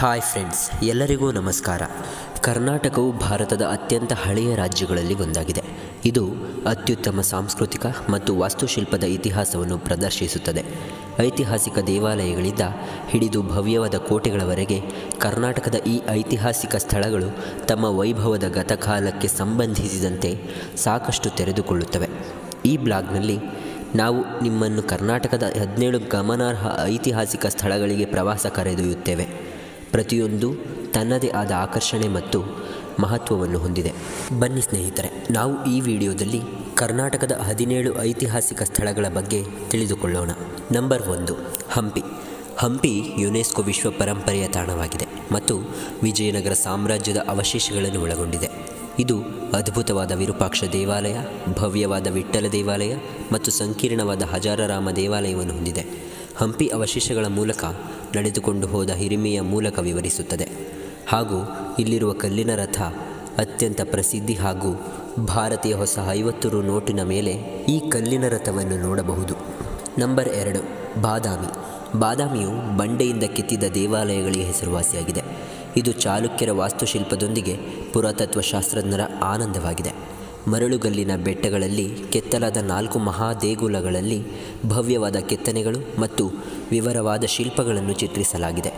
Hi friends ಎಲ್ಲರಿಗೂ ನಮಸ್ಕಾರ. ಕರ್ನಾಟಕವು ಭಾರತದ ಅತ್ಯಂತ ಹಳೆಯ ರಾಜ್ಯಗಳಲ್ಲಿ ಒಂದಾಗಿದೆ. ಇದು ಅತ್ಯುತ್ತಮ ಸಾಂಸ್ಕೃತಿಕ ಮತ್ತು ವಾಸ್ತುಶಿಲ್ಪದ ಇತಿಹಾಸವನ್ನು ಪ್ರದರ್ಶಿಸುತ್ತದೆ. ಐತಿಹಾಸಿಕ ದೇವಾಲಯಗಳಿಂದ ಹಿಡಿದು ಭವ್ಯವಾದ ಕೋಟೆಗಳವರೆಗೆ ಕರ್ನಾಟಕದ ಈ ಐತಿಹಾಸಿಕ ಸ್ಥಳಗಳು ತಮ್ಮ ವೈಭವದ ಗತಕಾಲಕ್ಕೆ ಸಂಬಂಧಿಸಿದಂತೆ ಸಾಕಷ್ಟು ತೆರೆದುಕೊಳ್ಳುತ್ತವೆ. ಈ ಬ್ಲಾಗ್ನಲ್ಲಿ ನಾವು ನಿಮ್ಮನ್ನು ಕರ್ನಾಟಕದ ಹದಿನೇಳು ಗಮನಾರ್ಹ ಐತಿಹಾಸಿಕ ಸ್ಥಳಗಳಿಗೆ ಪ್ರವಾಸ ಕರೆದೊಯ್ಯುತ್ತೇವೆ. ಪ್ರತಿಯೊಂದು ತನ್ನದೇ ಆದ ಆಕರ್ಷಣೆ ಮತ್ತು ಮಹತ್ವವನ್ನು ಹೊಂದಿದೆ. ಬನ್ನಿ ಸ್ನೇಹಿತರೆ, ನಾವು ಈ ವಿಡಿಯೋದಲ್ಲಿ ಕರ್ನಾಟಕದ ಹದಿನೇಳು ಐತಿಹಾಸಿಕ ಸ್ಥಳಗಳ ಬಗ್ಗೆ ತಿಳಿದುಕೊಳ್ಳೋಣ. ನಂಬರ್ ಒಂದು, ಹಂಪಿ. ಹಂಪಿ ಯುನೆಸ್ಕೋ ವಿಶ್ವ ಪರಂಪರೆಯ ತಾಣವಾಗಿದೆ ಮತ್ತು ವಿಜಯನಗರ ಸಾಮ್ರಾಜ್ಯದ ಅವಶೇಷಗಳನ್ನು ಒಳಗೊಂಡಿದೆ. ಇದು ಅದ್ಭುತವಾದ ವಿರೂಪಾಕ್ಷ ದೇವಾಲಯ, ಭವ್ಯವಾದ ವಿಠ್ಠಲ ದೇವಾಲಯ ಮತ್ತು ಸಂಕೀರ್ಣವಾದ ಹಜಾರರಾಮ ದೇವಾಲಯವನ್ನು ಹೊಂದಿದೆ. ಹಂಪಿ ಅವಶೇಷಗಳ ಮೂಲಕ ನಡೆದುಕೊಂಡು ಹೋದ ಹಿರಿಮೆಯ ಮೂಲಕ ವಿವರಿಸುತ್ತದೆ. ಹಾಗೂ ಇಲ್ಲಿರುವ ಕಲ್ಲಿನ ರಥ ಅತ್ಯಂತ ಪ್ರಸಿದ್ಧಿ ಹಾಗೂ ಭಾರತೀಯ ಹೊಸ ಐವತ್ತು ರು ನೋಟಿನ ಮೇಲೆ ಈ ಕಲ್ಲಿನ ರಥವನ್ನು ನೋಡಬಹುದು. ನಂಬರ್ ಎರಡು, ಬಾದಾಮಿ. ಬಾದಾಮಿಯು ಬಂಡೆಯಿಂದ ಕೆತ್ತಿದ ದೇವಾಲಯಗಳಿಗೆ ಹೆಸರುವಾಸಿಯಾಗಿದೆ. ಇದು ಚಾಲುಕ್ಯರ ವಾಸ್ತುಶಿಲ್ಪದೊಂದಿಗೆ ಪುರಾತತ್ವ ಶಾಸ್ತ್ರಜ್ಞರ ಆನಂದವಾಗಿದೆ. ಮರಳುಗಲ್ಲಿನ ಬೆಟ್ಟಗಳಲ್ಲಿ ಕೆತ್ತಲಾದ ನಾಲ್ಕು ಮಹಾದೇಗುಲಗಳಲ್ಲಿ ಭವ್ಯವಾದ ಕೆತ್ತನೆಗಳು ಮತ್ತು ವಿವರವಾದ ಶಿಲ್ಪಗಳನ್ನು ಚಿತ್ರಿಸಲಾಗಿದೆ.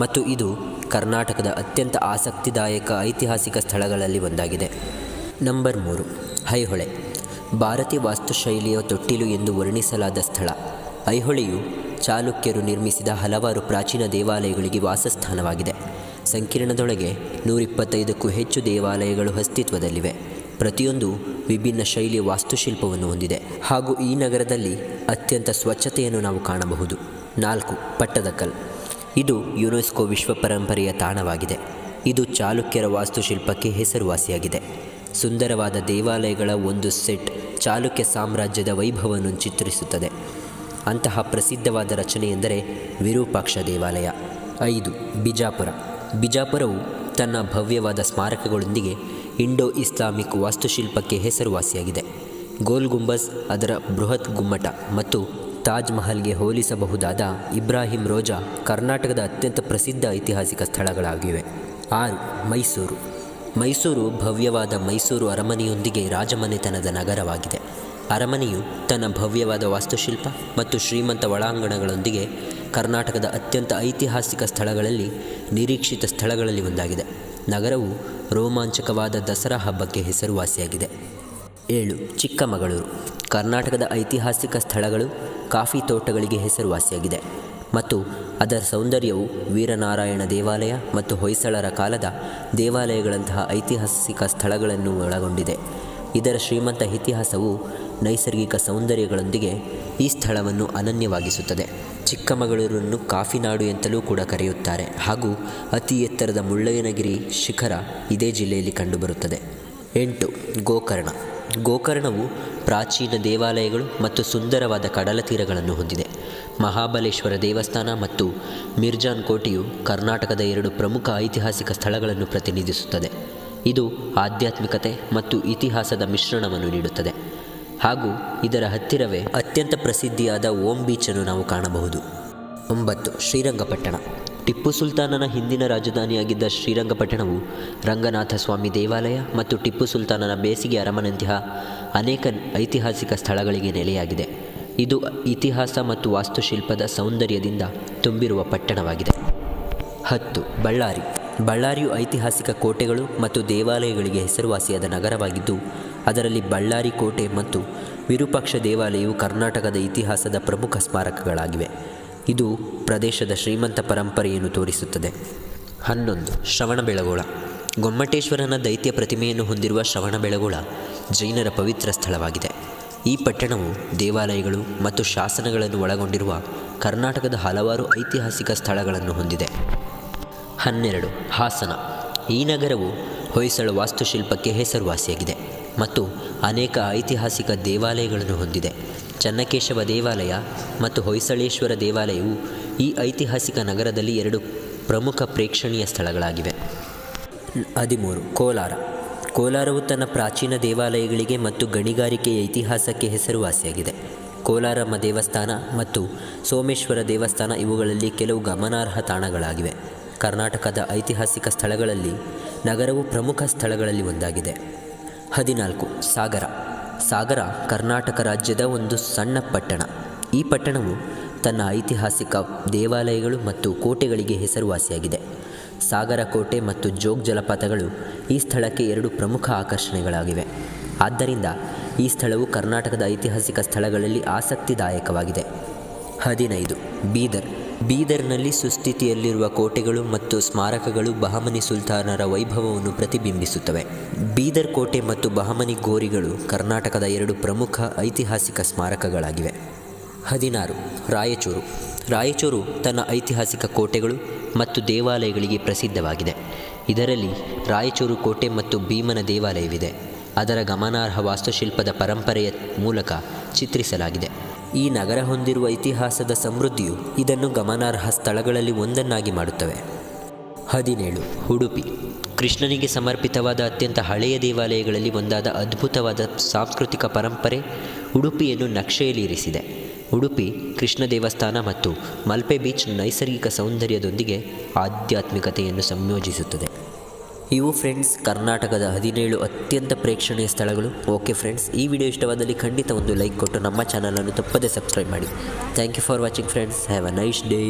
ಮತ್ತು ಇದು ಕರ್ನಾಟಕದ ಅತ್ಯಂತ ಆಸಕ್ತಿದಾಯಕ ಐತಿಹಾಸಿಕ ಸ್ಥಳಗಳಲ್ಲಿ ಒಂದಾಗಿದೆ. ನಂಬರ್ ಮೂರು, ಐಹೊಳೆ. ಭಾರತೀಯ ವಾಸ್ತುಶೈಲಿಯ ತೊಟ್ಟಿಲು ಎಂದು ವರ್ಣಿಸಲಾದ ಸ್ಥಳ. ಐಹೊಳೆಯು ಚಾಲುಕ್ಯರು ನಿರ್ಮಿಸಿದ ಹಲವಾರು ಪ್ರಾಚೀನ ದೇವಾಲಯಗಳಿಗೆ ವಾಸಸ್ಥಾನವಾಗಿದೆ. ಸಂಕೀರ್ಣದೊಳಗೆ ನೂರಿಪ್ಪತ್ತೈದಕ್ಕೂ ಹೆಚ್ಚು ದೇವಾಲಯಗಳು ಅಸ್ತಿತ್ವದಲ್ಲಿವೆ. ಪ್ರತಿಯೊಂದು ವಿಭಿನ್ನ ಶೈಲಿಯ ವಾಸ್ತುಶಿಲ್ಪವನ್ನು ಹೊಂದಿದೆ. ಹಾಗೂ ಈ ನಗರದಲ್ಲಿ ಅತ್ಯಂತ ಸ್ವಚ್ಛತೆಯನ್ನು ನಾವು ಕಾಣಬಹುದು. ನಾಲ್ಕು, ಪಟ್ಟದಕಲ್. ಇದು ಯುನೆಸ್ಕೋ ವಿಶ್ವ ಪರಂಪರೆಯ ತಾಣವಾಗಿದೆ. ಇದು ಚಾಲುಕ್ಯರ ವಾಸ್ತುಶಿಲ್ಪಕ್ಕೆ ಹೆಸರುವಾಸಿಯಾಗಿದೆ. ಸುಂದರವಾದ ದೇವಾಲಯಗಳ ಒಂದು ಸೆಟ್ ಚಾಲುಕ್ಯ ಸಾಮ್ರಾಜ್ಯದ ವೈಭವವನ್ನು ಚಿತ್ರಿಸುತ್ತದೆ. ಅಂತಹ ಪ್ರಸಿದ್ಧವಾದ ರಚನೆ ಎಂದರೆ ವಿರೂಪಾಕ್ಷ ದೇವಾಲಯ. ಐದು, ಬಿಜಾಪುರ. ಬಿಜಾಪುರವು ತನ್ನ ಭವ್ಯವಾದ ಸ್ಮಾರಕಗಳೊಂದಿಗೆ ಇಂಡೋ ಇಸ್ಲಾಮಿಕ್ ವಾಸ್ತುಶಿಲ್ಪಕ್ಕೆ ಹೆಸರುವಾಸಿಯಾಗಿದೆ. ಗೋಲ್ ಗುಂಬಜ್, ಅದರ ಬೃಹತ್ ಗುಮ್ಮಟ ಮತ್ತು ತಾಜ್ ಮಹಲ್ಗೆ ಹೋಲಿಸಬಹುದಾದ ಇಬ್ರಾಹಿಂ ರೋಜಾ ಕರ್ನಾಟಕದ ಅತ್ಯಂತ ಪ್ರಸಿದ್ಧ ಐತಿಹಾಸಿಕ ಸ್ಥಳಗಳಾಗಿವೆ. ಆರು, ಮೈಸೂರು. ಮೈಸೂರು ಭವ್ಯವಾದ ಮೈಸೂರು ಅರಮನೆಯೊಂದಿಗೆ ರಾಜಮನೆತನದ ನಗರವಾಗಿದೆ. ಅರಮನೆಯು ತನ್ನ ಭವ್ಯವಾದ ವಾಸ್ತುಶಿಲ್ಪ ಮತ್ತು ಶ್ರೀಮಂತ ಒಳಾಂಗಣಗಳೊಂದಿಗೆ ಕರ್ನಾಟಕದ ಅತ್ಯಂತ ಐತಿಹಾಸಿಕ ಸ್ಥಳಗಳಲ್ಲಿ ನಿರೀಕ್ಷಿತ ಸ್ಥಳಗಳಲ್ಲಿ ಒಂದಾಗಿದೆ. ನಗರವು ರೋಮಾಂಚಕವಾದ ದಸರಾ ಹಬ್ಬಕ್ಕೆ ಹೆಸರುವಾಸಿಯಾಗಿದೆ. ಏಳು, ಚಿಕ್ಕಮಗಳೂರು. ಕರ್ನಾಟಕದ ಐತಿಹಾಸಿಕ ಸ್ಥಳಗಳು ಕಾಫಿ ತೋಟಗಳಿಗೆ ಹೆಸರುವಾಸಿಯಾಗಿದೆ. ಮತ್ತು ಅದರ ಸೌಂದರ್ಯವು ವೀರನಾರಾಯಣ ದೇವಾಲಯ ಮತ್ತು ಹೊಯ್ಸಳರ ಕಾಲದ ದೇವಾಲಯಗಳಂತಹ ಐತಿಹಾಸಿಕ ಸ್ಥಳಗಳನ್ನು ಒಳಗೊಂಡಿದೆ. ಇದರ ಶ್ರೀಮಂತ ಇತಿಹಾಸವು ನೈಸರ್ಗಿಕ ಸೌಂದರ್ಯಗಳೊಂದಿಗೆ ಈ ಸ್ಥಳವನ್ನು ಅನನ್ಯವಾಗಿಸುತ್ತದೆ. ಚಿಕ್ಕಮಗಳೂರನ್ನು ಕಾಫಿನಾಡು ಎಂತಲೂ ಕೂಡ ಕರೆಯುತ್ತಾರೆ. ಹಾಗೂ ಅತಿ ಎತ್ತರದ ಮುಳ್ಳಯ್ಯನಗಿರಿ ಶಿಖರ ಇದೇ ಜಿಲ್ಲೆಯಲ್ಲಿ ಕಂಡುಬರುತ್ತದೆ. ಎಂಟು, ಗೋಕರ್ಣ. ಗೋಕರ್ಣವು ಪ್ರಾಚೀನ ದೇವಾಲಯಗಳು ಮತ್ತು ಸುಂದರವಾದ ಕಡಲ ತೀರಗಳನ್ನು ಹೊಂದಿದೆ. ಮಹಾಬಲೇಶ್ವರ ದೇವಸ್ಥಾನ ಮತ್ತು ಮಿರ್ಜಾನ್ ಕೋಟೆಯು ಕರ್ನಾಟಕದ ಎರಡು ಪ್ರಮುಖ ಐತಿಹಾಸಿಕ ಸ್ಥಳಗಳನ್ನು ಪ್ರತಿನಿಧಿಸುತ್ತದೆ. ಇದು ಆಧ್ಯಾತ್ಮಿಕತೆ ಮತ್ತು ಇತಿಹಾಸದ ಮಿಶ್ರಣವನ್ನು ನೀಡುತ್ತದೆ. ಹಾಗೂ ಇದರ ಹತ್ತಿರವೇ ಅತ್ಯಂತ ಪ್ರಸಿದ್ಧಿಯಾದ ಓಂ ಬೀಚನ್ನು ನಾವು ಕಾಣಬಹುದು. ಒಂಬತ್ತು, ಶ್ರೀರಂಗಪಟ್ಟಣ. ಟಿಪ್ಪು ಸುಲ್ತಾನನ ಹಿಂದಿನ ರಾಜಧಾನಿಯಾಗಿದ್ದ ಶ್ರೀರಂಗಪಟ್ಟಣವು ರಂಗನಾಥ ಸ್ವಾಮಿ ದೇವಾಲಯ ಮತ್ತು ಟಿಪ್ಪು ಸುಲ್ತಾನನ ಬೇಸಿಗೆ ಅರಮನೆಯಂತಹ ಅನೇಕ ಐತಿಹಾಸಿಕ ಸ್ಥಳಗಳಿಗೆ ನೆಲೆಯಾಗಿದೆ. ಇದು ಇತಿಹಾಸ ಮತ್ತು ವಾಸ್ತುಶಿಲ್ಪದ ಸೌಂದರ್ಯದಿಂದ ತುಂಬಿರುವ ಪಟ್ಟಣವಾಗಿದೆ. ಹತ್ತು, ಬಳ್ಳಾರಿ. ಬಳ್ಳಾರಿಯು ಐತಿಹಾಸಿಕ ಕೋಟೆಗಳು ಮತ್ತು ದೇವಾಲಯಗಳಿಗೆ ಹೆಸರುವಾಸಿಯಾದ ನಗರವಾಗಿದ್ದು, ಅದರಲ್ಲಿ ಬಳ್ಳಾರಿ ಕೋಟೆ ಮತ್ತು ವಿರೂಪಾಕ್ಷ ದೇವಾಲಯವು ಕರ್ನಾಟಕದ ಇತಿಹಾಸದ ಪ್ರಮುಖ ಸ್ಮಾರಕಗಳಾಗಿವೆ. ಇದು ಪ್ರದೇಶದ ಶ್ರೀಮಂತ ಪರಂಪರೆಯನ್ನು ತೋರಿಸುತ್ತದೆ. ಹನ್ನೊಂದು ಶ್ರವಣಬೆಳಗೊಳ ಗೊಮ್ಮಟೇಶ್ವರನ ದೈತ್ಯ ಪ್ರತಿಮೆಯನ್ನು ಹೊಂದಿರುವ ಶ್ರವಣಬೆಳಗೊಳ ಜೈನರ ಪವಿತ್ರ ಸ್ಥಳವಾಗಿದೆ. ಈ ಪಟ್ಟಣವು ದೇವಾಲಯಗಳು ಮತ್ತು ಶಾಸನಗಳನ್ನು ಒಳಗೊಂಡಿರುವ ಕರ್ನಾಟಕದ ಹಲವಾರು ಐತಿಹಾಸಿಕ ಸ್ಥಳಗಳನ್ನು ಹೊಂದಿದೆ. ಹನ್ನೆರಡು, ಹಾಸನ. ಈ ನಗರವು ಹೊಯ್ಸಳ ವಾಸ್ತುಶಿಲ್ಪಕ್ಕೆ ಹೆಸರುವಾಸಿಯಾಗಿದೆ ಮತ್ತು ಅನೇಕ ಐತಿಹಾಸಿಕ ದೇವಾಲಯಗಳನ್ನು ಹೊಂದಿದೆ. ಚನ್ನಕೇಶವ ದೇವಾಲಯ ಮತ್ತು ಹೊಯ್ಸಳೇಶ್ವರ ದೇವಾಲಯವು ಈ ಐತಿಹಾಸಿಕ ನಗರದಲ್ಲಿ ಎರಡು ಪ್ರಮುಖ ಪ್ರೇಕ್ಷಣೀಯ ಸ್ಥಳಗಳಾಗಿವೆ. ಹದಿಮೂರು, ಕೋಲಾರ. ಕೋಲಾರವು ತನ್ನ ಪ್ರಾಚೀನ ದೇವಾಲಯಗಳಿಗೆ ಮತ್ತು ಗಣಿಗಾರಿಕೆಯ ಇತಿಹಾಸಕ್ಕೆ ಹೆಸರುವಾಸಿಯಾಗಿದೆ. ಕೋಲಾರಮ್ಮ ದೇವಸ್ಥಾನ ಮತ್ತು ಸೋಮೇಶ್ವರ ದೇವಸ್ಥಾನ ಇವುಗಳಲ್ಲಿ ಕೆಲವು ಗಮನಾರ್ಹ ತಾಣಗಳಾಗಿವೆ. ಕರ್ನಾಟಕದ ಐತಿಹಾಸಿಕ ಸ್ಥಳಗಳಲ್ಲಿ ನಗರವು ಪ್ರಮುಖ ಸ್ಥಳಗಳಲ್ಲಿ ಒಂದಾಗಿದೆ. ಹದಿನಾಲ್ಕು, ಸಾಗರ. ಸಾಗರ ಕರ್ನಾಟಕ ರಾಜ್ಯದ ಒಂದು ಸಣ್ಣ ಪಟ್ಟಣ. ಈ ಪಟ್ಟಣವು ತನ್ನ ಐತಿಹಾಸಿಕ ದೇವಾಲಯಗಳು ಮತ್ತು ಕೋಟೆಗಳಿಗೆ ಹೆಸರುವಾಸಿಯಾಗಿದೆ. ಸಾಗರ ಕೋಟೆ ಮತ್ತು ಜೋಗ್ ಜಲಪಾತಗಳು ಈ ಸ್ಥಳಕ್ಕೆ ಎರಡು ಪ್ರಮುಖ ಆಕರ್ಷಣೆಗಳಾಗಿವೆ. ಆದ್ದರಿಂದ ಈ ಸ್ಥಳವು ಕರ್ನಾಟಕದ ಐತಿಹಾಸಿಕ ಸ್ಥಳಗಳಲ್ಲಿ ಆಸಕ್ತಿದಾಯಕವಾಗಿದೆ. ಹದಿನೈದು, ಬೀದರ್. ಬೀದರ್ನಲ್ಲಿ ಸುಸ್ಥಿತಿಯಲ್ಲಿರುವ ಕೋಟೆಗಳು ಮತ್ತು ಸ್ಮಾರಕಗಳು ಬಹಮನಿ ಸುಲ್ತಾನರ ವೈಭವವನ್ನು ಪ್ರತಿಬಿಂಬಿಸುತ್ತವೆ. ಬೀದರ್ ಕೋಟೆ ಮತ್ತು ಬಹಮನಿ ಗೋರಿಗಳು ಕರ್ನಾಟಕದ ಎರಡು ಪ್ರಮುಖ ಐತಿಹಾಸಿಕ ಸ್ಮಾರಕಗಳಾಗಿವೆ. ಹದಿನಾರು, ರಾಯಚೂರು. ರಾಯಚೂರು ತನ್ನ ಐತಿಹಾಸಿಕ ಕೋಟೆಗಳು ಮತ್ತು ದೇವಾಲಯಗಳಿಗೆ ಪ್ರಸಿದ್ಧವಾಗಿದೆ. ಇದರಲ್ಲಿ ರಾಯಚೂರು ಕೋಟೆ ಮತ್ತು ಭೀಮನ ದೇವಾಲಯವಿದೆ. ಅದರ ಗಮನಾರ್ಹ ವಾಸ್ತುಶಿಲ್ಪದ ಪರಂಪರೆಯ ಮೂಲಕ ಚಿತ್ರಿಸಲಾಗಿದೆ. ಈ ನಗರ ಹೊಂದಿರುವ ಇತಿಹಾಸದ ಸಮೃದ್ಧಿಯು ಇದನ್ನು ಗಮನಾರ್ಹ ಸ್ಥಳಗಳಲ್ಲಿ ಒಂದನ್ನಾಗಿ ಮಾಡುತ್ತವೆ. ಹದಿನೇಳು, ಉಡುಪಿ. ಕೃಷ್ಣನಿಗೆ ಸಮರ್ಪಿತವಾದ ಅತ್ಯಂತ ಹಳೆಯ ದೇವಾಲಯಗಳಲ್ಲಿ ಒಂದಾದ ಅದ್ಭುತವಾದ ಸಾಂಸ್ಕೃತಿಕ ಪರಂಪರೆ ಉಡುಪಿಯನ್ನು ನಕ್ಷೆಯಲ್ಲಿ ಇರಿಸಿದೆ. ಉಡುಪಿ, ಕೃಷ್ಣ ದೇವಸ್ಥಾನ ಮತ್ತು ಮಲ್ಪೆ ಬೀಚ್ ನೈಸರ್ಗಿಕ ಸೌಂದರ್ಯದೊಂದಿಗೆ ಆಧ್ಯಾತ್ಮಿಕತೆಯನ್ನು ಸಂಯೋಜಿಸುತ್ತದೆ. ಇವು ಫ್ರೆಂಡ್ಸ್ ಕರ್ನಾಟಕದ ಹದಿನೇಳು ಅತ್ಯಂತ ಪ್ರೇಕ್ಷಣೀಯ ಸ್ಥಳಗಳು. ಓಕೆ ಫ್ರೆಂಡ್ಸ್ ಈ ವಿಡಿಯೋ ಇಷ್ಟವಾದಲ್ಲಿ ಖಂಡಿತ ಒಂದು ಲೈಕ್ ಕೊಟ್ಟು ನಮ್ಮ ಚಾನಲನ್ನು ತಪ್ಪದೇ ಸಬ್ಸ್ಕ್ರೈಬ್ ಮಾಡಿ. Thank you for watching friends have a nice day